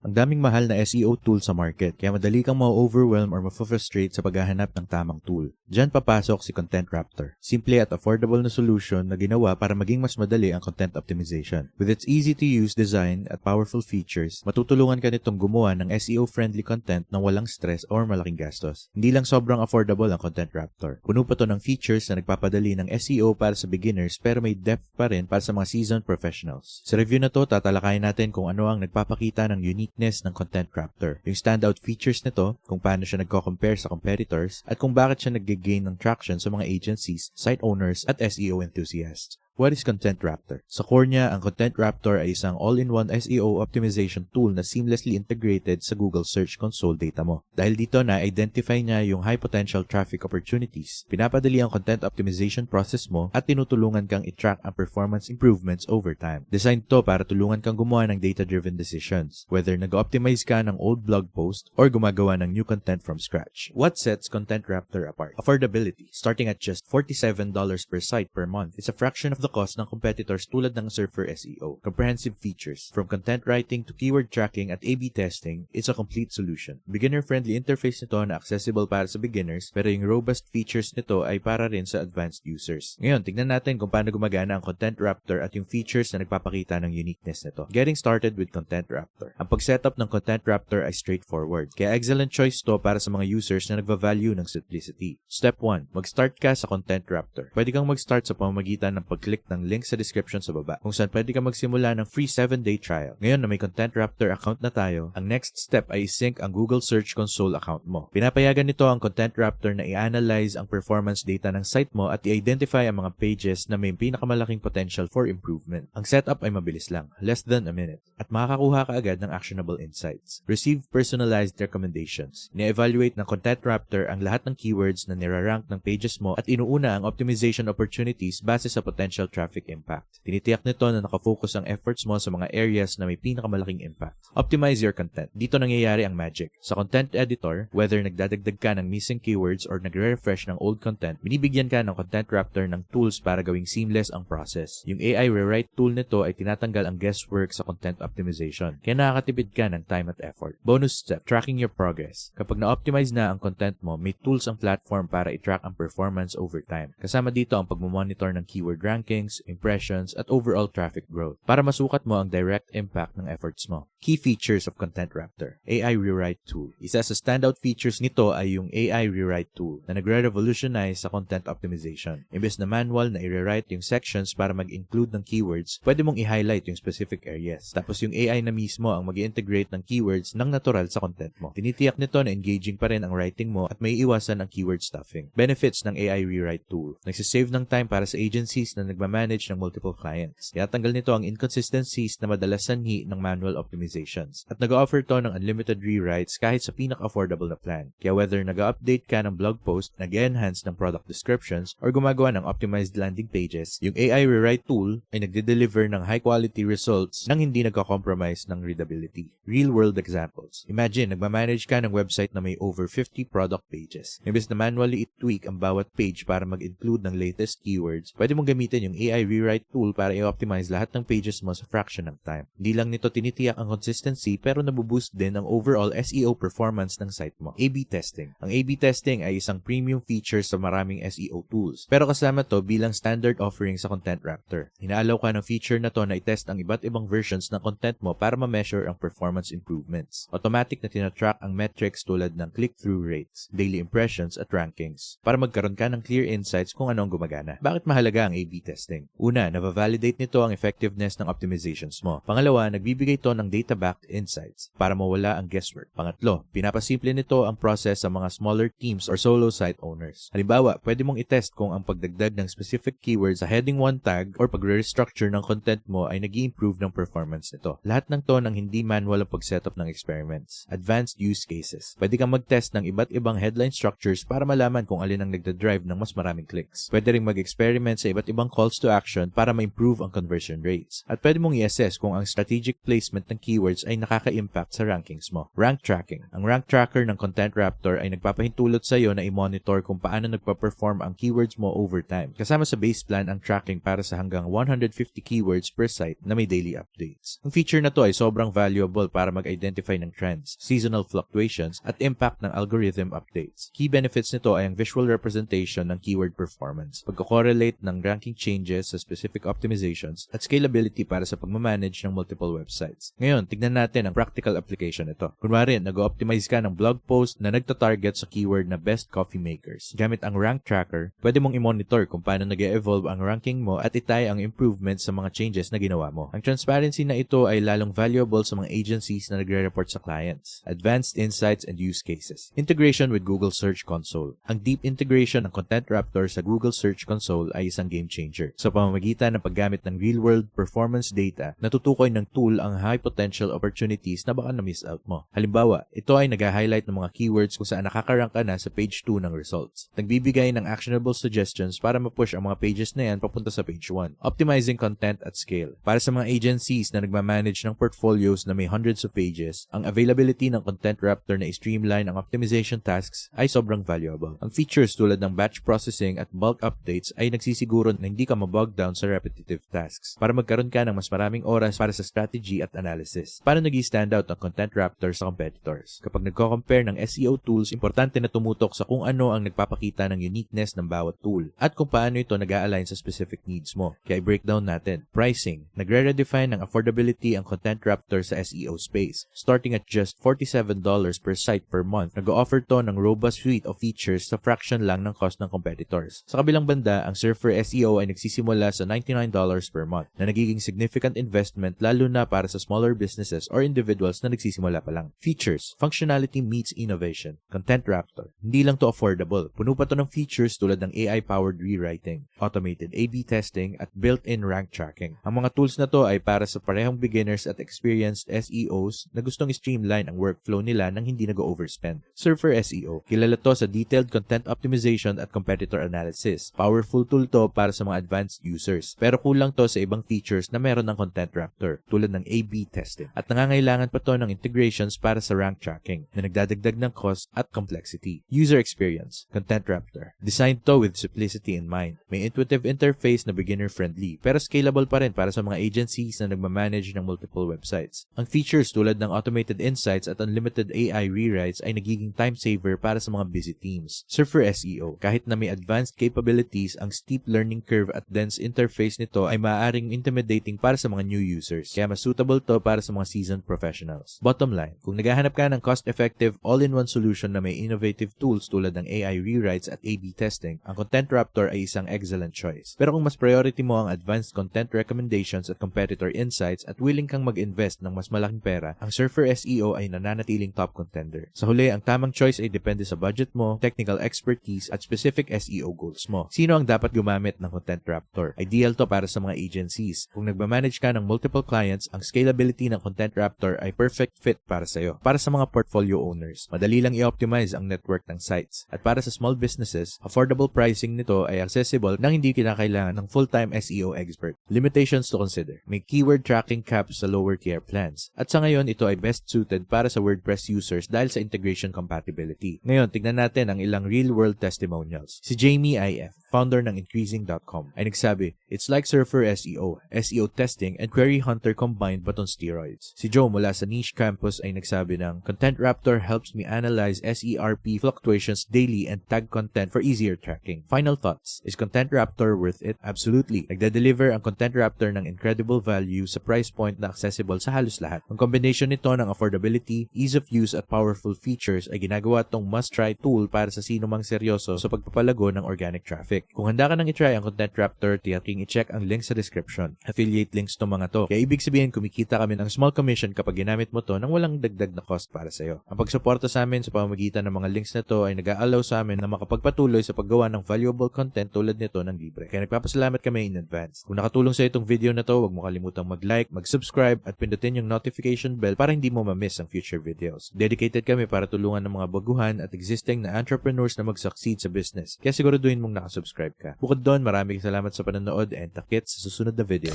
Ang daming mahal na SEO tool sa market, kaya madali kang ma-overwhelm or ma-frustrate sa paghahanap ng tamang tool. Diyan papasok si Content Raptor. Simple at affordable na solution na ginawa para maging mas madali ang content optimization. With its easy-to-use design at powerful features, matutulungan ka nitong gumawa ng SEO-friendly content na walang stress or malaking gastos. Hindi lang sobrang affordable ang Content Raptor. Puno pa to ng features na nagpapadali ng SEO para sa beginners pero may depth pa rin para sa mga seasoned professionals. Sa review na to, tatalakayin natin kung ano ang nagpapakita ng uniqueness ng Content Raptor, yung standout features nito, kung paano siya nagko-compare sa competitors, at kung bakit siya nag-gain ng traction sa mga agencies, site owners, at SEO enthusiasts. What is Content Raptor? Sa core niya, ang Content Raptor ay isang all-in-one SEO optimization tool na seamlessly integrated sa Google Search Console data mo. Dahil dito na-identify niya yung high potential traffic opportunities, pinapadali ang content optimization process mo at tinutulungan kang i-track ang performance improvements over time. Designed to para tulungan kang gumawa ng data-driven decisions, whether nag-optimize ka ng old blog post or gumagawa ng new content from scratch. What sets Content Raptor apart? Affordability. Starting at just $47 per site per month, it's a fraction of the cost ng competitors tulad ng Surfer SEO. Comprehensive features. From content writing to keyword tracking at A-B testing, it's a complete solution. Beginner-friendly interface nito na accessible para sa beginners, pero yung robust features nito ay para rin sa advanced users. Ngayon, tignan natin kung paano gumagana ang Content Raptor at yung features na nagpapakita ng uniqueness nito. Getting started with Content Raptor. Ang pag-setup ng Content Raptor ay straightforward, kaya excellent choice to para sa mga users na nagva-value ng simplicity. Step 1. Mag-start ka sa Content Raptor. Pwede kang mag-start sa pamamagitan ng pag-click ng link sa description sa baba kung saan pwede ka magsimula ng free 7-day trial. Ngayon na may Content Raptor account na tayo, ang next step ay sync ang Google Search Console account mo. Pinapayagan nito ang Content Raptor na i-analyze ang performance data ng site mo at i-identify ang mga pages na may pinakamalaking potential for improvement. Ang setup ay mabilis lang, less than a minute, at makakakuha ka agad ng actionable insights. Receive personalized recommendations. Ni-evaluate ng Content Raptor ang lahat ng keywords na nirarank ng pages mo at inuuna ang optimization opportunities base sa potential traffic impact. Tinitiyak nito na nakafocus ang efforts mo sa mga areas na may pinakamalaking impact. Optimize your content. Dito nangyayari ang magic. Sa content editor, whether nagdadagdag ka ng missing keywords or nagre-refresh ng old content, binibigyan ka ng Content Raptor ng tools para gawing seamless ang process. Yung AI rewrite tool nito ay tinatanggal ang guesswork sa content optimization. Kaya nakakatipid ka ng time at effort. Bonus step, tracking your progress. Kapag na-optimize na ang content mo, may tools ang platform para i-track ang performance over time. Kasama dito ang pagmamonitor ng keyword rankings, impressions, at overall traffic growth para masukat mo ang direct impact ng efforts mo. Key features of Content Raptor. AI Rewrite Tool. Isa sa standout features nito ay yung AI Rewrite Tool na nagre-revolutionize sa content optimization. Imbes na manual na i-rewrite yung sections para mag-include ng keywords, pwede mong i-highlight yung specific areas. Tapos yung AI na mismo ang mag integrate ng keywords ng natural sa content mo. Tinitiyak nito na engaging pa rin ang writing mo at may iwasan ang keyword stuffing. Benefits ng AI Rewrite Tool. Nagsisave ng time para sa agencies na nagmamanage ng multiple clients. Tinatanggal nito ang inconsistencies na madalas sanhi ng manual optimizations. At nag-offer to ng unlimited rewrites kahit sa pinaka-affordable na plan. Kaya whether nag-update ka ng blog post, nag-enhance ng product descriptions, or gumagawa ng optimized landing pages, yung AI Rewrite tool ay nagde-deliver ng high-quality results nang hindi nagka-compromise ng readability. Real-world examples. Imagine, nagmamanage ka ng website na may over 50 product pages. Imbes na manually i-tweak ang bawat page para mag-include ng latest keywords, pwede mong gamitin yung AI Rewrite tool para i-optimize lahat ng pages mo sa fraction ng time. Hindi lang nito tinitiyak ang consistency pero nabuboost din ang overall SEO performance ng site mo. A-B testing. Ang A-B testing ay isang premium feature sa maraming SEO tools. Pero kasama to bilang standard offering sa Content Raptor. Hinaalaw ka ng feature na to na i-test ang iba't ibang versions ng content mo para ma-measure ang performance improvements. Automatic na tinatrack ang metrics tulad ng click-through rates, daily impressions at rankings para magkaroon ka ng clear insights kung ano ang gumagana. Bakit mahalaga ang A-B testing? Una, nava-validate nito ang effectiveness ng optimizations mo. Pangalawa, nagbibigay to ng data-backed insights para mawala ang guesswork. Pangatlo, pinapasimple nito ang process sa mga smaller teams or solo site owners. Halimbawa, pwede mong itest kung ang pagdagdag ng specific keywords sa heading 1 tag or pagre-restructure ng content mo ay nag improve ng performance nito. Lahat ng to ng hindi manual ang pag-setup ng experiments. Advanced use cases. Pwede kang mag-test ng iba't ibang headline structures para malaman kung alin ang nagda-drive ng mas maraming clicks. Pwede ring mag-experiment sa iba't ibang call calls to action para ma-improve ang conversion rates. At pwede mong i-assess kung ang strategic placement ng keywords ay nakaka-impact sa rankings mo. Rank tracking. Ang rank tracker ng Content Raptor ay nagpapahintulot sa iyo na i-monitor kung paano nagpa-perform ang keywords mo over time. Kasama sa base plan ang tracking para sa hanggang 150 keywords per site na may daily updates. Ang feature na to ay sobrang valuable para mag-identify ng trends, seasonal fluctuations, at impact ng algorithm updates. Key benefits nito ay ang visual representation ng keyword performance, pagko-correlate ng ranking changes sa specific optimizations, at scalability para sa pagmamanage ng multiple websites. Ngayon, tignan natin ang practical application nito. Kunwari, nag-optimize ka ng blog post na nagta-target sa keyword na best coffee makers. Gamit ang rank tracker, pwede mong i-monitor kung paano nag evolve ang ranking mo at itay ang improvements sa mga changes na ginawa mo. Ang transparency na ito ay lalong valuable sa mga agencies na nagre-report sa clients. Advanced insights and use cases. Integration with Google Search Console. Ang deep integration ng Content Raptor sa Google Search Console ay isang game changer. Sa pamamagitan ng paggamit ng real-world performance data, natutukoy ng tool ang high potential opportunities na baka na-miss out mo. Halimbawa, ito ay nag-highlight ng mga keywords kung saan nakakarank ka na sa page 2 ng results. Nagbibigay ng actionable suggestions para ma-push ang mga pages na yan papunta sa page 1. Optimizing content at scale. Para sa mga agencies na nagmamanage ng portfolios na may hundreds of pages, ang availability ng Content Raptor na i-streamline ang optimization tasks ay sobrang valuable. Ang features tulad ng batch processing at bulk updates ay nagsisiguro na hindi ka mabog down sa repetitive tasks para magkaroon ka ng mas maraming oras para sa strategy at analysis. Paano nag stand out ang Content Raptor sa competitors? Kapag nagko-compare ng SEO tools, importante na tumutok sa kung ano ang nagpapakita ng uniqueness ng bawat tool at kung paano ito nag-align sa specific needs mo. Kaya i-breakdown natin. Pricing. Nagre-redefine ng affordability ang Content Raptor sa SEO space. Starting at just $47 per site per month, nag-offer to ng robust suite of features sa fraction lang ng cost ng competitors. Sa kabilang banda, ang Surfer SEO ay nagsisimula sa $99 per month na nagiging significant investment lalo na para sa smaller businesses or individuals na nagsisimula pa lang. Features. Functionality meets innovation. Content Raptor. Hindi lang to affordable. Puno pa to ng features tulad ng AI-powered rewriting, automated A-B testing, at built-in rank tracking. Ang mga tools na to ay para sa parehong beginners at experienced SEOs na gustong streamline ang workflow nila nang hindi nag-overspend. Surfer SEO. Kilala to sa detailed content optimization at competitor analysis. Powerful tool to para sa mga advanced users. Pero kulang to sa ibang features na meron ng Content Raptor tulad ng A-B testing. At nangangailangan pa to ng integrations para sa rank tracking na nagdadagdag ng cost at complexity. User experience. Content Raptor. Designed to with simplicity in mind. May intuitive interface na beginner-friendly pero scalable pa rin para sa mga agencies na nagmamanage ng multiple websites. Ang features tulad ng automated insights at unlimited AI rewrites ay nagiging time saver para sa mga busy teams. Surfer SEO. Kahit na may advanced capabilities, ang steep learning curve at dense interface nito ay maaaring intimidating para sa mga new users. Kaya mas suitable to para sa mga seasoned professionals. Bottom line, kung naghahanap ka ng cost-effective all-in-one solution na may innovative tools tulad ng AI rewrites at A-B testing, ang Content Raptor ay isang excellent choice. Pero kung mas priority mo ang advanced content recommendations at competitor insights at willing kang mag-invest ng mas malaking pera, ang Surfer SEO ay nananatiling top contender. Sa huli, ang tamang choice ay depende sa budget mo, technical expertise, at specific SEO goals mo. Sino ang dapat gumamit ng Content Raptor? Ideal to para sa mga agencies. Kung nagmamanage ka ng multiple clients, ang scalability ng Content Raptor ay perfect fit para sa iyo. Para sa mga portfolio owners, madali lang i-optimize ang network ng sites. At para sa small businesses, affordable pricing nito ay accessible nang hindi kinakailangan ng full-time SEO expert. Limitations to consider. May keyword tracking caps sa lower tier plans. At sa ngayon, ito ay best suited para sa WordPress users dahil sa integration compatibility. Ngayon, tignan natin ang ilang real-world testimonials. Si Jamie IF, founder ng Increasing.com, ay nagsabi, It's like Surfer SEO, SEO testing, and Query Hunter combined but on steroids. Si Joe mula sa Niche Campus ay nagsabi ng, Content Raptor helps me analyze SERP fluctuations daily and tag content for easier tracking. Final thoughts. Is Content Raptor worth it? Absolutely. Nagde-deliver ang Content Raptor ng incredible value sa price point na accessible sa halos lahat. Ang combination nito ng affordability, ease of use at powerful features ay ginagawa tong must-try tool para sa sino mang seryoso sa pagpapalago ng organic traffic. Kung handa ka nang i-try ang Content Raptor, tiyaking i-check ang link sa description. Affiliate links to mga to. Kaya ibig sabihin kumikita kami ng small commission kapag ginamit mo to nang walang dagdag na cost para sa'yo. Ang pagsuporta sa amin sa pamamagitan ng mga links na to ay nag-aalaw sa amin na makapagpatuloy sa paggawa ng valuable content tulad nito ng libre. Kaya nagpapasalamat kami in advance. Kung nakatulong sa itong video na to, huwag mo kalimutang mag-like, mag-subscribe at pindutin yung notification bell para hindi mo ma-miss ang future videos. Dedicated kami para tulungan ng mga baguhan at existing na entrepreneurs na mag-succeed sa business. Kaya siguraduhin mong nakasubscribe ka. Bukod doon, maraming salamat sa panonood and takit sa susunod na video.